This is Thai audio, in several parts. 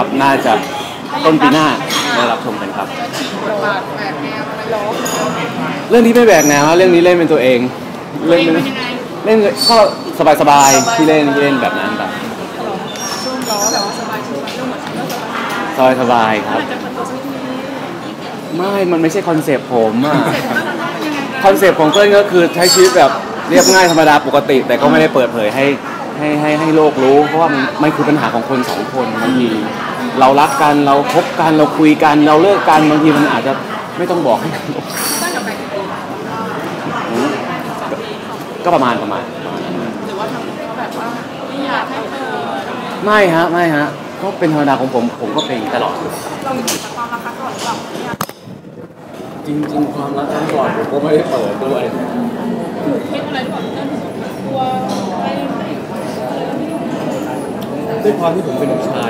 ครับ น่าจะต้นปีหน้าได้รับชมกันครับ เรื่องนี้ไม่แบกแนวฮะเรื่องนี้เล่นเป็นตัวเอง เล่นเป็นเล่นก็สบายๆที่เล่นที่เล่นแบบนั้นแบบช่วงล้อแบบว่าสบายชิวๆเรื่องเหมือนเรื่องสบายสบายสบายๆครับจะเปิดตัวสักทีไม่ มันไม่ใช่คอนเซปต์ผมอะแล้วเราต้องยังไงคอนเซปต์ของเต้ยก็คือใช้ชีวิตแบบเรียบง่ายธรรมดาปกติ แต่ก็ไม่ได้เปิดเผยให้ให้ให้ให้โลกรู้ เพราะว่ามันมันคือปัญหาของคนสองคนบางที เรารักกันเราคบกันเราคุยกัน เราเลิกกันบางทีมันอาจจะไม่ต้องบอกให้กันรู้ตั้งกับแฟนปีอืมก็ประมาณประมาณประมาณนั้นหรือว่าทำเขาแบบว่าไม่อยากให้เธอไม่ฮะไม่ฮะก็เป็นธรรมดาของผมผมก็เป็นอย่างนี้ตลอดเรามีความรักกันก่อนหรือเปล่าไม่อยากจริงๆความรักครั้งก่อนผมก็ไม่ได้เปิดด้วยเทคอะไรหรือเปล่าเรื่องกลัวไม่ด้วยความที่ผมเป็นผู้ชาย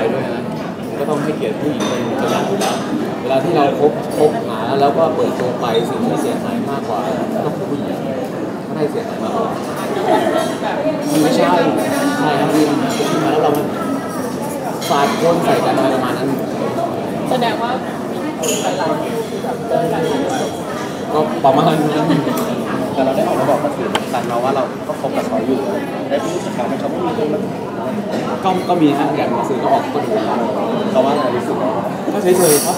ด้วยนะผมก็ ต้องให้เกียรติผู้หญิงเป็นตัวอย่างอยู่แล้วเวลาที่เราคบคบหาแล้วก็เปิดตัวไปสิ่งที่เสียหายมากกว่าก็คือผู้หญิงก็ได้เสียหายมากกว่ามันไม่ใช่ใช่ครับนี่มันสุดท้าแล้วเรามันสาดคนใส่กันอะไรประมาณนั้นแสดงว่าหลายๆแบบเจอหลายๆก็ประมาณนั้นแต่เราได้ออกมาบอกกับสื่อต่างเราว่าเราก็คบกับเขาอยู่ ได้พูดกับเขาไหมเขาไม่มีคนมาก็ก็มีฮะอย่างหนังสือก็ออกก็ดูเราว่าอะไรรู้สึกว่าก็เฉยๆครับ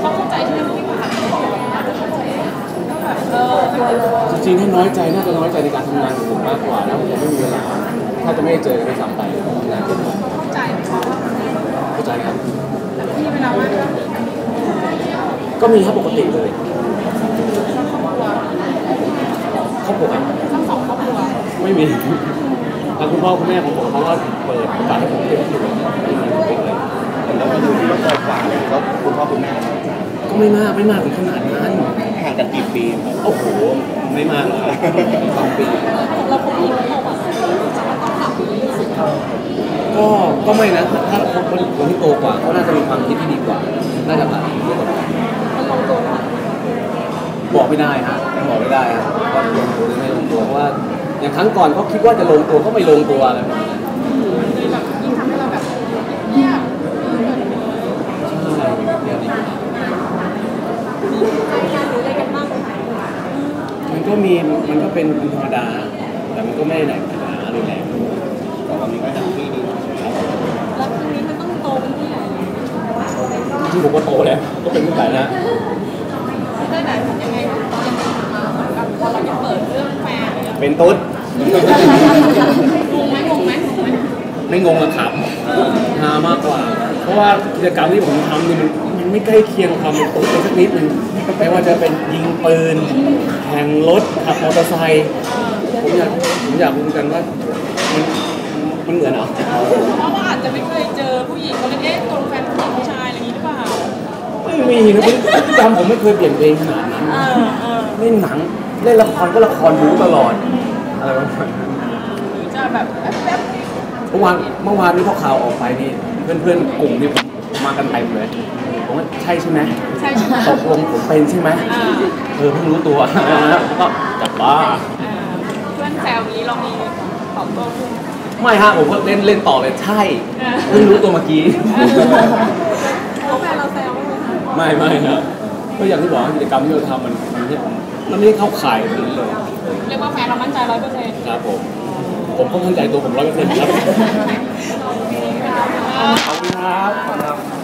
เขาเข้าใจที่ที่ผ่านมาอาจจะเข้าใจแบบเออทำไมจริงๆถ้าน้อยใจน่าจะน้อยใจในการทำงานของผมมากกว่านะผมยังไม่มีเวลาถ้าจะไม่ได้เจอกันด้วยซ้ำไปทำงานเกินไปเข้าใจเพราะว่าเข้าใจครับมีเวลาว่างก็มีครับปกติเลยครอบครัวทั้งสองครอบครัวไม่มี ทางคุณพ่อคุณแม่ของผมเขาก็เปิดโอกาสให้ผมเรียนอยู่ไม่มีเด็กเลยแล้วก็ดูที่ว่าใจกว่าแล้วคุณพ่อคุณแม่ก็ไม่มากไม่มากถึงขนาดนั้นห่างกันกี่ปีครับโอ้โหไม่มากหรอกครับสองปีเราคงมีเราแบบต้องปรับก็ก็ไม่นะถ้าเขาเป็นคนที่โตกว่าเขาน่าจะมีความคิดที่ดีกว่าน่าจะตัดเยอะกว่ามันลงตัวแล้วบอกไม่ได้ฮะบอกไม่ได้ฮะว่าลงตัวหรือไม่ลงตัวเพราะว่า อย่างครั้งก่อนเขาคิดว่าจะลงตัวก็ไม่ลงตัวอะไรแบบนี้เลยแบบยิ่งทำให้เราแบบเงียบใช่เดี๋ยวนี้กันหรืออะไรกันบ้างมันก็มีมันก็เป็นธรรมดา แต่มันก็ไม่ได้หนปัญหารุนแรงแต่วันนี้ก็ได้ครับ แล้วครั้งนี้มันต้องโตเป็นผู้ใหญ่ ที่ผมก็โตแล้วก็เป็นผู้ใหญ่นะ ได้ไหนยังไงเรายังมาเหมือนกับพอเราจะเปิดเรื่องแฟน เนี่ยเป็นตุ๊ดงงไหมงงไหมงงไหมไม่งงอะครับฮามากกว่า เพราะว่ากิจกรรมที่ผมทำนี่มันมันไม่ใกล้เคียงความเป็นตุ๊ดเลยสักนิดนึงไม่ว่าจะเป็นยิงปืนแข่งรถขับมอเตอร์ไซค์ผมอยากผมอยากรู้เหมือนกันว่ามันมันเหมือนเหรอเพราะว่าอาจจะไม่เคยเจอผู้หญิงก็เลยเอ๊ะตรงแฟนผู้หญิงผู้ชายอะไรอย่างนี้หรือเปล่าไม่มีนะพฤติกรรมผมไม่เคยเปลี่ยนเพลงขนาดนั้นเออเออเล่นหนัง เล่นละครก็ละครรู้ตลอดอะไรประมาณนั้นหรือจะแบบแป๊บแป๊บเมื่อวานเมื่อวานนี้พอข่าวออกไปนี่เพื่อนเพื่อนๆกลุ่มนี่ผมมากันเต็มเลยผมว่าใช่ใช่ไหมใช่ใช่ไหมตกลงผมเป็นใช่ไหมอ่าเออเพิ่งรู้ตัวก็จับบ้าอ่าเพื่อนแซวนี้เรามีตอบโต้ขึ้นไม่ฮะผมก็เล่นเล่นต่อเลยใช่อ่าเพิ่งรู้ตัวเมื่อกี้เขาแฟนเราแซวไหมคะไม่ไม่ครับก็อย่างที่บอกว่ากิจกรรมที่เราทำมันมันไม่ มันไม่ได้เข้าข่ายแบบนี้เลยเรียกว่าแฟนเรามั่นใจร้อยเปอร์เซ็นต์ครับผมผมก็มั่นใจตัวผมร้อยเปอร์เซ็นต์ครับอ่าขอบคุณครับ